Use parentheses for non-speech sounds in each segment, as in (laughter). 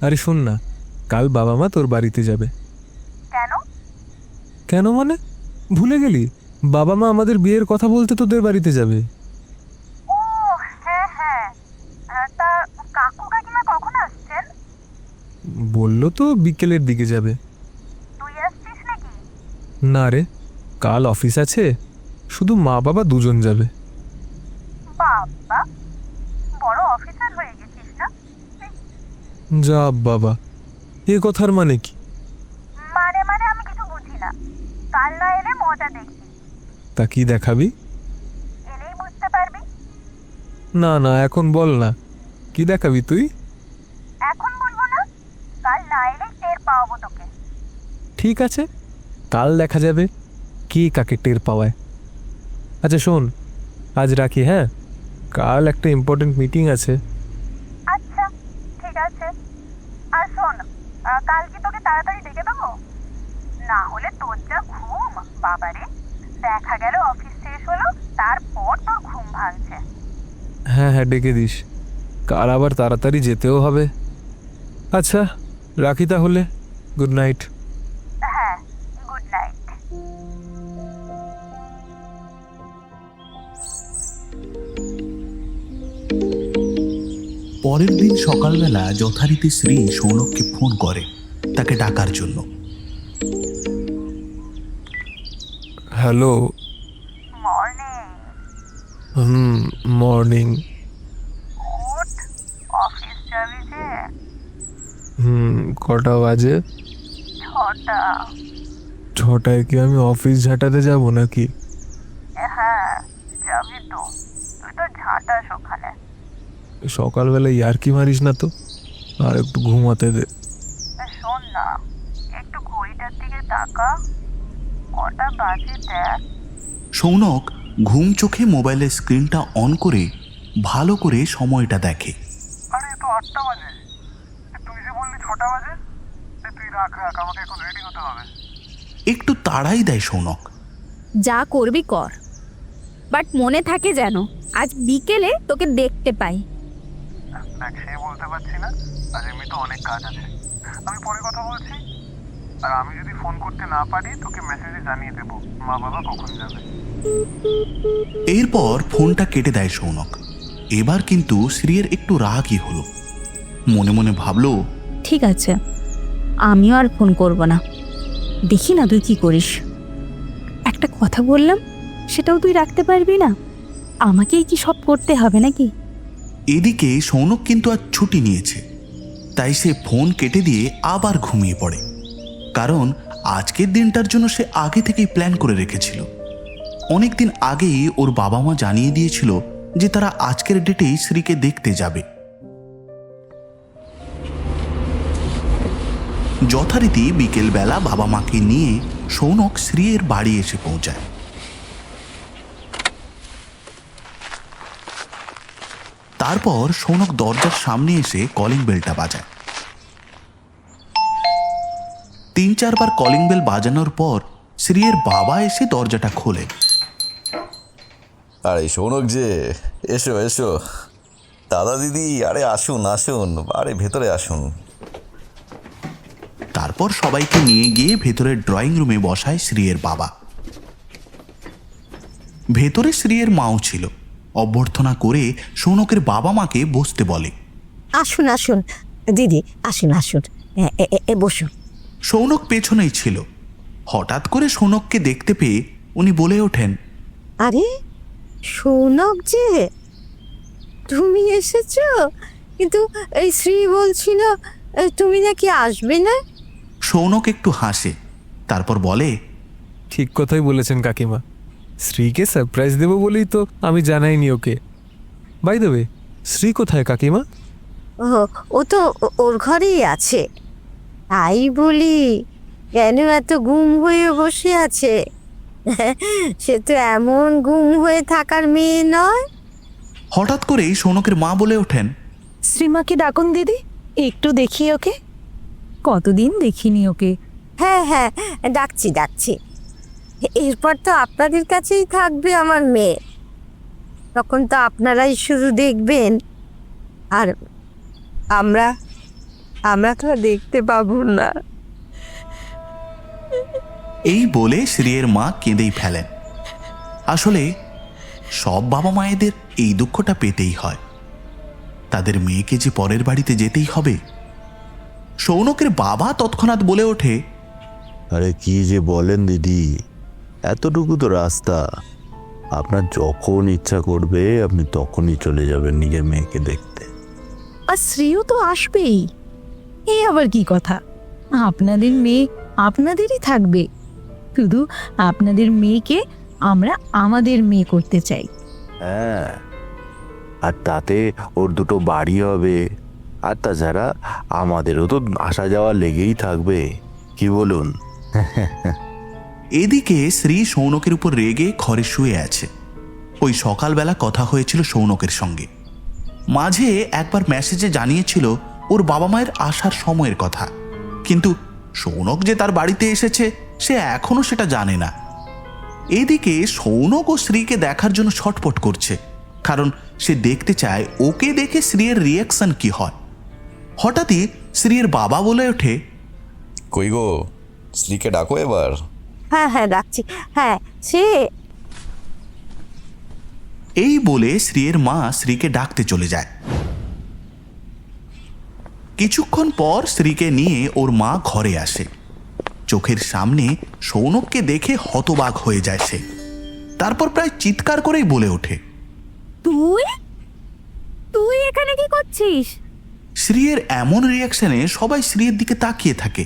আরে শোন না কাল বাবা মা তোর বাড়িতে যাবে। কেন? কেন মানে? ভুলে গেলি? বাবা মা আমাদের বিয়ের কথা বলতে তোদের বাড়িতে যাবে। হ্যাঁ হ্যাঁ। বলল তো বিকেলের দিকে যাবে। না রে কাল অফিস আছে শুধু মা বাবা দুজন যাবে। বাবা বড় অফিসার হয়ে গেছিস না যা বাবা এ কথার মানে কি? মানে মানে আমি কিছু বুঝি না। কাল না এলে মজা দেখবি তা কি দেখাবি? এলেই বুঝতে পারবি। না না এখন বল না। কি দেখাবি তুই? এখন বলব না কাল না এলেই টের পাওয়াবো তোকে। ঠিক আছে কাল দেখা যাবে কি কাকে টের পাওয়ায়। আচ্ছা শোন আজ রাখি হ্যাঁ? কাল একটা ইম্পর্টেন্ট মিটিং আছে আচ্ছা ঠিক আছে আর শোন আহ, কাল কি তোকে তাড়াতাড়ি ডেকে দেবো? না হলে তোর যা ঘুম বাবারে। দেখা গেল অফিস শেষ হলো তারপর তোর ঘুম ভাঙছে। হ্যাঁ হ্যাঁ ডেকে দিস। কাল আবার তাড়াতাড়ি যেতেও হবে। আচ্ছা রাখি তাহলে। Good night. হ্যাঁ গুড নাইট। পরের দিন সকালবেলা যথারীতি শ্রী সৌনককে ফোন করে। তাকে ডাকার জন্য। হ্যালো। মর্নিং হুম মর্নিং। উঠ অফিস যাবি যে? হুম কটা বাজে? ছটা। ছটায় কি আমি অফিস ঝাঁটাতে যাব নাকি? হ্যাঁ যাবি তো। তুই তো ঝাঁটাস ওখানে। সকালবেলা ইয়ার্কি মারিস না তো? আর একটু ঘুমাতে দে শোন না একটু ঘড়িটার দিকে তাকা কটা বাজে দেখ সৌনক ঘুম চোখে মোবাইলের স্ক্রিনটা অন করে ভালো করে সময়টা দেখে। আরে তো আটটা বাজে। তুই যে বললি ছটা বাজে তুই রাখ রাখ আমাকে এখন রেডি হতে হবে। একটু তাড়াই দেয় সৌনক। যা করবি কর। বাট মনে থাকে যেন আজ বিকেলে তোকে দেখতে পাই। দেখ সে বলতে পারছি না আজ এমনি তো অনেক কাজ আছে। আমি পরে কথা বলছি। আর আমি যদি ফোন করতে না পারি তোকে মেসেজে জানিয়ে দেবো। মা বাবা কখন যাবে? এরপর ফোনটা কেটে দেয় সৌনক। এবার কিন্তু শ্রীয়ের একটু রাগই হলো। মনে মনে ভাবলো ঠিক আছে আমিও আর ফোন করব না। দেখি না তুই কি করিস। একটা কথা বললাম সেটাও তুই রাখতে পারবি না? আমাকেই কি সব করতে হবে নাকি? এদিকে সৌনক কিন্তু আর ছুটি নিয়েছে। তাই সে ফোন কেটে দিয়ে আবার ঘুমিয়ে পড়ে। কারণ আজকের দিনটার জন্য সে আগে থেকেই প্ল্যান করে রেখেছিল। অনেক দিন আগেই ওর বাবা মা জানিয়ে দিয়েছিল যে তারা আজকের ডেটেই শ্রীকে দেখতে যাবে। যথারীতি বিকেলবেলা বাবা মাকে নিয়ে সৌনক শ্রীয়ের বাড়ি এসে পৌঁছায়। তারপর সৌনক দরজার সামনে এসে কলিং বেলটা বাজায়। তিন চারবার কলিং বেল বাজানোর পর শ্রীয়ের বাবা এসে দরজাটা খোলে। আরে সৌনক যে এসো এসো। দাদা দিদি আরে আসুন আসুন আরে ভেতরে আসুন। তারপর সবাইকে নিয়ে গিয়ে ভেতরের ড্রয়িং রুমে বসায় শ্রীয়ের বাবা। ভেতরে শ্রীয়ের মাও ছিল। অভ্যর্থনা করে সৌনকের বাবা মাকে বসতে বলে। আসুন আসুন। দিদি আসুন আসুন। এ বসুন। সৌনক পেছনেই ছিল। হঠাৎ করে সৌনককে দেখতে পেয়ে উনি বলে ওঠেন আরে সৌনক যে তুমি এসেছ? কিন্তু এই শ্রী বলছিল তুমি নাকি আসবে না? সৌনক একটু হাসে তারপর বলে ঠিক কথাই বলেছেন কাকিমা। শ্রীকে সারপ্রাইজ দেবো বলেই তো আমি জানাইনি ওকে। বাই দেবে শ্রী কোথায় কাকিমা? ও ও তো ও- ওর ঘরেই আছে। তাই বলি কেন এত গুম হয়ে বসে আছে? (laughs) সে তো এমন গুম হয়ে থাকার মেয়ে নয়। হঠাৎ করেই সৌনকের মা বলে ওঠেন শ্রীমাকে ডাকুন দিদি একটু দেখি ওকে। কতদিন দেখিনি ওকে। হ্যাঁ হ্যাঁ ডাকছি ডাকছি। এরপর তো আপনাদের কাছেই থাকবে আমার মেয়ে। তখন তো আপনারাই শুধু দেখবেন। আর আমরা আমরা তো আর দেখতে পাবো না। এই বলে শ্রীয়ের মা কেঁদেই ফেলেন। আসলে সব বাবা মায়েদের এই দুঃখটা পেতেই হয়। তাদের মেয়েকে যে পরের বাড়িতে যেতেই হবে সৌনকের বাবা তৎক্ষণাৎ বলে ওঠে আরে কি যে বলেন দিদি এতটুকু তো রাস্তা। আপনার যখন ইচ্ছা করবে আপনি তখনই চলে যাবেন নিজের মেয়েকে দেখতে। আর শ্রীও তো আসবেই। এই আবার কি কথা? আপনাদের মেয়ে আপনাদেরই থাকবে। শুধু আপনাদের মেয়েকে আমরা আমাদের মেয়ে করতে চাই। হ্যাঁ আর তাতে ওর দুটো বাড়ি হবে। আর তাছাড়া আমাদেরও তো আসা যাওয়া লেগেই থাকবে। কি বলুন? এদিকে শ্রী সৌনকের উপর রেগে ঘরে শুয়ে আছে। ওই সকালবেলা কথা হয়েছিল সৌনকের সঙ্গে। মাঝে একবার মেসেজে জানিয়েছিল ওর বাবা মায়ের আসার সময়ের কথা। কিন্তু সৌনক যে তার বাড়িতে এসেছে সে এখনও সেটা জানে না। এদিকে সৌনক ও শ্রীকে দেখার জন্য ছটপট করছে কারণ সে দেখতে চায় ওকে দেখে শ্রীয়ের রিয়াকশন কি হয়। হঠাৎই শ্রীয়ের বাবা বলে ওঠে কই গো শ্রীকে ডাকো এবার। হ্যাঁ হ্যাঁ ডাকছি। হ্যাঁ সে এই বলে শ্রীয়ের মা শ্রীকে ডাকতে চলে যায়। কিছুক্ষণ পর স্ত্রীকে নিয়ে ওর মা ঘরে আসে। চোখের সামনে সৌনককে দেখে হতবাক হয়ে যায় সে। তারপর প্রায় চিৎকার করেই বলে ওঠে তুই? তুই এখানে কি করছিস? শ্রীয়ের এমন রিয়াকশনে সবাই শ্রীয়ের দিকে তাকিয়ে থাকে।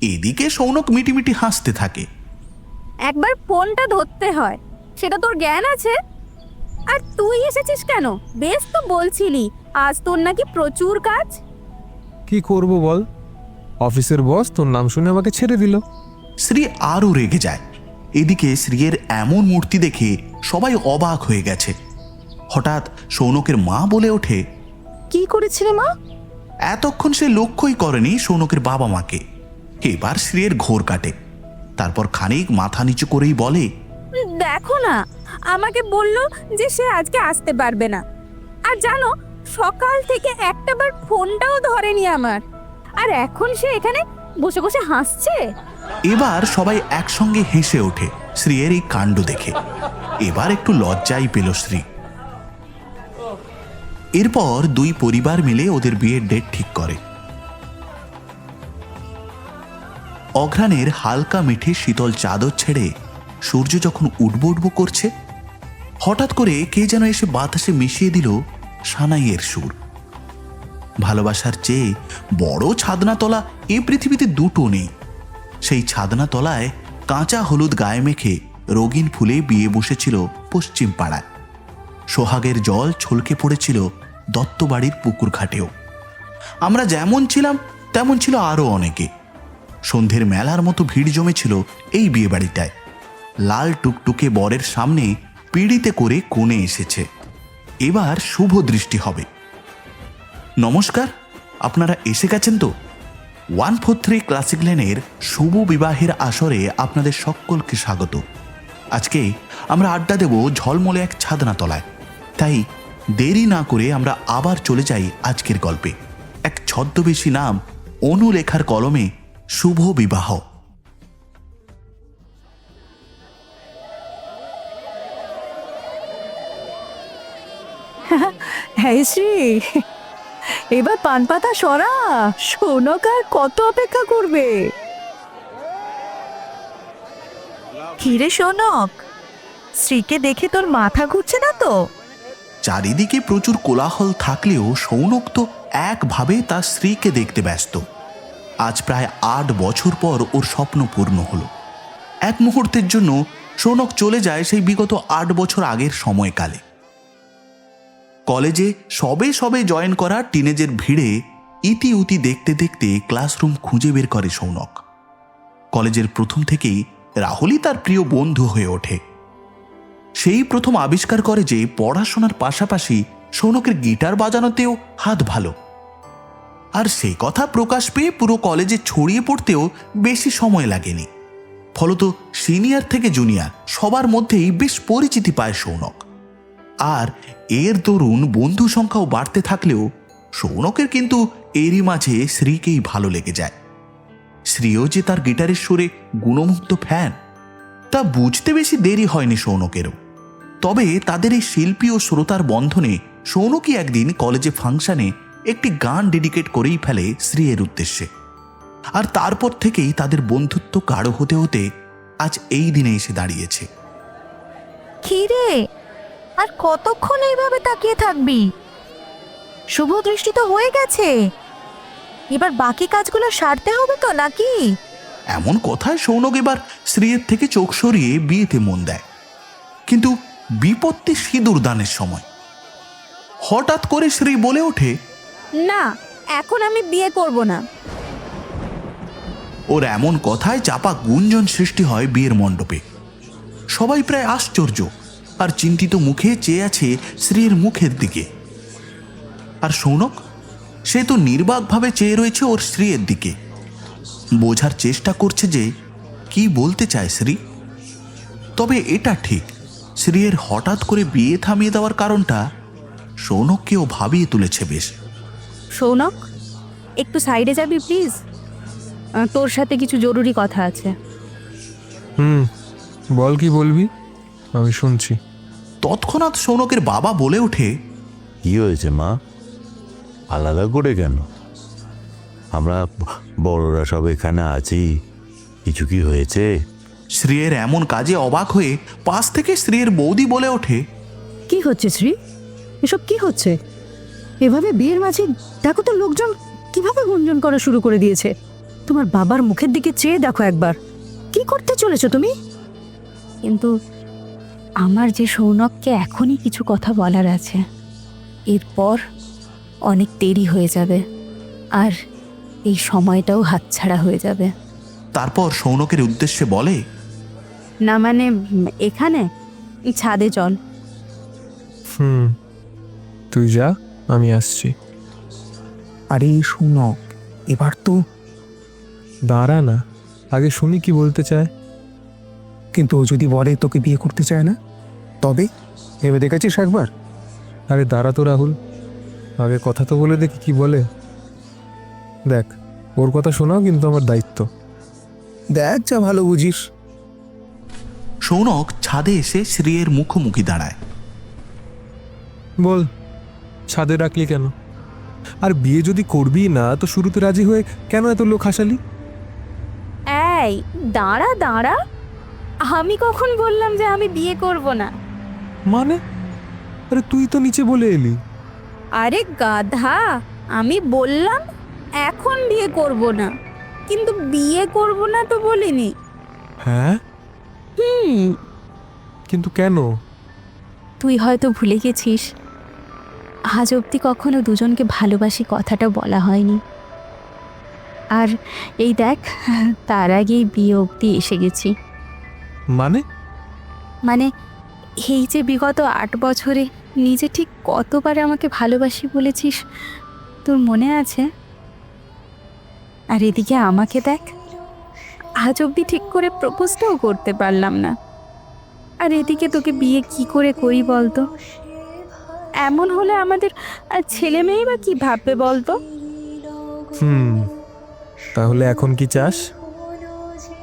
এদিকে সৌনক মিটিমিটি হাসতে থাকে। একবার ফোনটা ধরতে হয় সেটা তোর জ্ঞান আছে? আর তুই এসেছিস কেন? বেশ তো বলছিলি আজ তোর নাকি প্রচুর কাজ। কি করব বল? অফিসের বস তোর নাম শুনে আমাকে ছেড়ে দিল। শ্রী আরও রেগে যায়। এদিকে শ্রীয়ের এমন মূর্তি দেখে সবাই অবাক হয়ে গেছে। হঠাৎ সৌনকের মা বলে ওঠে কি করেছিলে মা? এতক্ষণ সে লক্ষ্যই করেনি সৌনকের বাবা মাকে। এবার শ্রীয়ের ঘোর কাটে। তারপর খানিক মাথা নিচু করেই বলে দেখো না আমাকে বলল যে সে আজকে আসতে পারবে না। আর জানো সকাল থেকে একটাবার ফোনটাও ধরেনি আমার। আর এখন সে এখানে বসে বসে হাসছে? এবার সবাই একসঙ্গে হেসে ওঠে শ্রীয়ের এই কাণ্ড দেখে। এবার একটু লজ্জাই পেল শ্রী। এরপর দুই পরিবার মিলে ওদের বিয়ের ডেট ঠিক করে। অঘ্রাণের হালকা মিঠে শীতল চাদর ছেড়ে সূর্য যখন উঠবো উঠবো করছে, হঠাৎ করে কে যেন এসে বাতাসে মিশিয়ে দিল সানাইয়ের সুর। ভালোবাসার চেয়ে বড় ছাদনাতলা এ পৃথিবীতে দুটো নেই। সেই ছাদনা তলায় কাঁচা হলুদ গায়ে মেখে রঙিন ফুলে বিয়ে বসেছিল পশ্চিম পাড়ায়। সোহাগের জল ছলকে পড়েছিল দত্তবাড়ির পুকুর ঘাটেও। আমরা যেমন ছিলাম, তেমন ছিল আরও অনেকে। সন্ধ্যের মেলার মতো ভিড় জমেছিল এই বিয়েবাড়িটায়। লাল টুকটুকে বরের সামনে পিড়িতে করে কোণে এসেছে। এবার শুভ দৃষ্টি হবে। নমস্কার, আপনারা এসে গেছেন তো? ওয়ান ফোর থ্রি ক্লাসিক লেনের শুভ বিবাহের আসরে আপনাদের সকলকে স্বাগত। আজকে আমরা আড্ডা দেব ঝলমলে এক ছাদনা তলায় তাই দেরি না করে আমরা আবার চলে যাই আজকের গল্পে। এক ছদ্মবেশী নাম অনুলেখার কলমে শুভ বিবাহ। হ্যাঁ শ্রী। এবার পান পাতা সরা। সৌনক আর কত অপেক্ষা করবে? কিরে সৌনক, শ্রীকে দেখে তোর মাথা ঘুরছে না তো? চারিদিকে প্রচুর কোলাহল থাকলেও সৌনক তো একভাবে তার স্ত্রীকে দেখতে ব্যস্ত। আজ প্রায় আট বছর পর ওর স্বপ্ন পূর্ণ হলো। এক মুহূর্তের জন্য সৌনক চলে যায় সেই বিগত আট বছর আগের সময়কালে। কলেজে সবে সবে জয়েন করা টিনেজের ভিড়ে ইতি উতি দেখতে দেখতে ক্লাসরুম খুঁজে বের করে সৌনক। কলেজের প্রথম থেকেই রাহুলই তার প্রিয় বন্ধু হয়ে ওঠে। সেই প্রথম আবিষ্কার করে যে পড়াশোনার পাশাপাশি সৌনকের গিটার বাজানোতেও হাত ভালো। আর সেই কথা প্রকাশ পেয়ে পুরো কলেজে ছড়িয়ে পড়তেও বেশি সময় লাগেনি। ফলত সিনিয়র থেকে জুনিয়র সবার মধ্যেই বেশ পরিচিতি পায় সৌনক। আর এর দরুন বন্ধু সংখ্যাও বাড়তে থাকলেও সৌনকের কিন্তু এরই মাঝে শ্রীকেই ভালো লেগে যায়। শ্রীও যে তার গিটারের সুরে গুণমুগ্ধ ফ্যান, তা বুঝতে বেশি দেরি হয়নি সৌনকেরও। তবে তাদের এই শিল্পী ও শ্রোতার বন্ধনে সৌনকই একদিন কলেজে ফাংশনে একটি গান ডেডিকেট করেই ফেলে শ্রীয়ের উদ্দেশ্যে। আর তারপর থেকেই তাদের বন্ধুত্ব গাঢ় হতে হতে আজ এই দিনে এসে দাঁড়িয়েছে। কি রে? আর কতক্ষণ এইভাবে তাকিয়ে থাকবি? শুভ দৃষ্টি তো হয়ে গেছে। এবার বাকি কাজগুলো সারতে হবে তো নাকি? এমন কথায় সৌনক এবার শ্রীয়ের থেকে চোখ সরিয়ে বিয়েতে মন দেয়। কিন্তু বিপত্তি সিঁদুর দানের সময়। হঠাৎ করে শ্রী বলে ওঠে না এখন আমি বিয়ে করব না। ওর এমন কথায় চাপা গুঞ্জন সৃষ্টি হয় বিয়ের মণ্ডপে। সবাই প্রায় আশ্চর্য। আর চিন্তিত মুখে চেয়ে আছে শ্রীর মুখের দিকে। আর সৌনক সে তো নির্বাকভাবে চেয়ে রয়েছে ওর স্ত্রীর দিকে। বোঝার চেষ্টা করছে যে কি বলতে চায় শ্রী তবে এটা ঠিক শ্রীয়ের হঠাৎ করে বিয়ে থামিয়ে দেওয়ার কারণটা সৌনককেও ভাবিয়ে তুলেছে বেশ। সৌনক একটু সাইডে যাবি প্লিজ? তোর সাথে কিছু জরুরি কথা আছে। হুম বল কি বলবি? আমি শুনছি। তৎক্ষণাৎ সৌনকের বাবা বলে ওঠে কি হয়েছে মা? আলাদা করে কেন? আমরা বড়রা সব এখানে আছি। কিছু কি হয়েছে? শ্রীয়ের এমন কাজে অবাক হয়ে পাশ থেকে শ্রীয়ের বৌদি বলে ওঠে কি হচ্ছে শ্রী এসব কি হচ্ছে? এভাবে বিয়ের মাঝে দেখো তো লোকজন কীভাবে গুঞ্জন করা শুরু করে দিয়েছে। তোমার বাবার মুখের দিকে চেয়ে দেখো একবার। কি করতে চলেছো তুমি? কিন্তু আমার যে সৌনককে এখনই কিছু কথা বলার আছে এরপর অনেক দেরি হয়ে যাবে আর এই সময়টাও হাতছাড়া হয়ে যাবে। তারপর সৌনকের উদ্দেশ্যে বলে না মানে এখানে? ছাদে চল। হুম তুই যা আমি আসছি। আরে সৌনক এবার তো দাঁড়া না আগে শুনি কি বলতে চায়। কিন্তু ও যদি বলে তোকে বিয়ে করতে চায় না? তবে ভেবে দেখেছিস একবার? আরে দাঁড়া তো রাহুল আগে কথা তো বলে দেখি কি বলে। দেখ ওর কথা শোনাও কিন্তু আমার দায়িত্ব। দেখ যা ভালো বুঝিস। সৌনক ছাদে এসে শ্রীয়ের মুখোমুখি দাঁড়ায়। বল ছাদে রাখলি কেন? আর বিয়ে যদি করবি না তো শুরুতে রাজি হয়ে কেন এত লোক হাসালি? এই দাঁড়া দাঁড়া। আমি কখন বললাম যে আমি বিয়ে করব না? মানে? আরে তুই তো নিচে বলে এলি। আরে গাধা আমি বললাম এখন বিয়ে করব না। কিন্তু বিয়ে করব না তো বলিনি। হ্যাঁ? হুম। কিন্তু কেন? তুই হয়তো ভুলে গেছিস। আজ অবধি কখনো দুজনকে ভালোবাসি কথাটা বলা হয়নি। আর এই দেখ তার আগেই বিয়ে অবধি এসে গেছি। মানে? মানে এই যে বিগত আট বছরে নিজে ঠিক কতবার আমাকে ভালোবাসি বলেছিস তোর মনে আছে? আর এদিকে আমাকে দেখ আজ অবধি ঠিক করে প্রপোজটাও করতে পারলাম না। আর এদিকে তোকে বিয়ে কি করে করি বলতো? এমন হলে আমাদের আর ছেলে মেয়েই বা কি ভাববে বলতো? হুম তাহলে এখন কি চাস?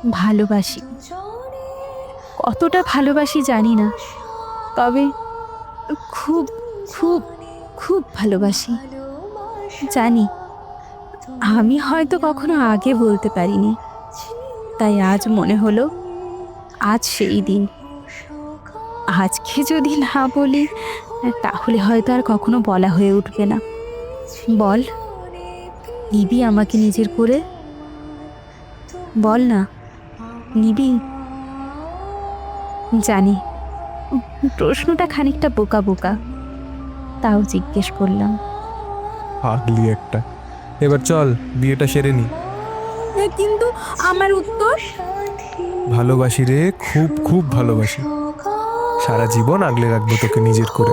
ভালোবাসি। কতটা ভালোবাসি জানি না। তবে খুব খুব খুব ভালোবাসি। জানি, আমি হয়তো কখনো আগে বলতে পারিনি। তাই আজ মনে হলো, আজ সেই দিন। আজকে যদি না বলি, তাহলে হয়তো আর কখনো বলা হয়ে উঠবে না। বল, নিবি আমাকে নিজের করে? বল না, নিবি? জানি। প্রশ্নটা খানিকটা বোকা বোকা। তাও জিজ্ঞেস করলাম। আগলি একটা। এবার চল বিয়েটা সেরে নি। কিন্তু আমার উত্তর? ভালোবাসি রে খুব খুব ভালোবাসি। সারা জীবন আগলে রাখব তোকে নিজের করে।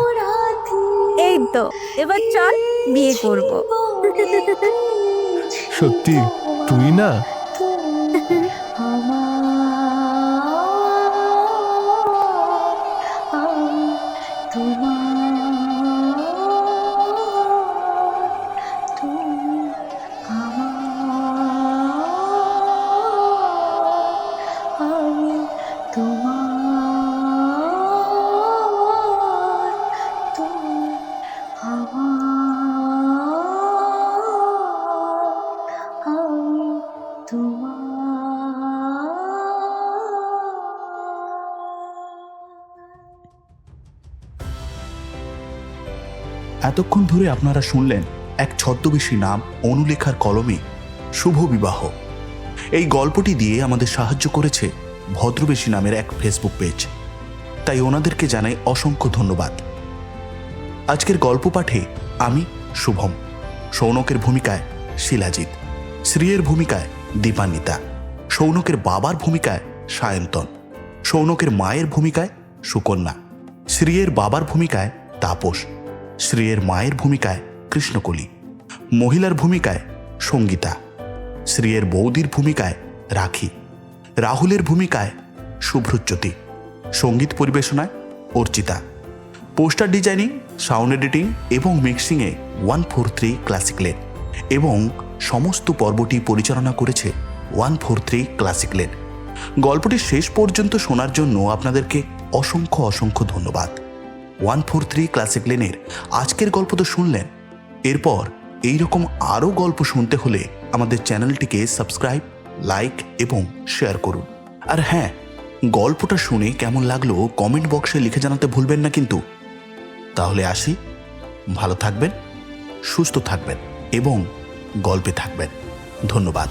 এই তো এবার চল বিয়ে করব। সত্যি তুই না এতক্ষণ ধরে আপনারা শুনলেন এক ছদ্মবেশী নাম অনুলেখার কলমে শুভ বিবাহ। এই গল্পটি দিয়ে আমাদের সাহায্য করেছে ভদ্রবেশী নামের এক ফেসবুক পেজ তাই ওনাদেরকে জানাই অসংখ্য ধন্যবাদ। আজকের গল্প পাঠে আমি, শুভম, সৌনকের ভূমিকায় শিলাজিৎ, শ্রীয়ের ভূমিকায় দীপান্বিতা, সৌনকের বাবার ভূমিকায় সায়ন্তন, সৌনকের মায়ের ভূমিকায় সুকন্যা, শ্রীয়ের বাবার ভূমিকায় তাপস শ্রীয়ের মায়ের ভূমিকায় কৃষ্ণকলি, মহিলার ভূমিকায় সঙ্গীতা, শ্রীয়ের বৌদির ভূমিকায় রাখি, রাহুলের ভূমিকায় শুভ্রজ্যোতি, সংগীত পরিবেশনায় Archita, poster designing, sound editing এবং মিক্সিংয়ে one four three classic lane এবং সমস্ত পর্বটি পরিচালনা করেছে one four three classic lane গল্পটি শেষ পর্যন্ত শোনার জন্য আপনাদেরকে অসংখ্য অসংখ্য ধন্যবাদ। ওয়ান ফোর থ্রি ক্লাসিক লেনের আজকের গল্প তো শুনলেন। এরপর এই রকম আরও গল্প শুনতে হলে আমাদের চ্যানেলটিকে সাবস্ক্রাইব, লাইক এবং শেয়ার করুন। আর হ্যাঁ গল্পটা শুনে কেমন লাগল কমেন্ট বক্সে লিখে জানাতে ভুলবেন না কিন্তু। তাহলে আসি। ভালো থাকবেন, সুস্থ থাকবেন এবং গল্পে থাকবেন। ধন্যবাদ।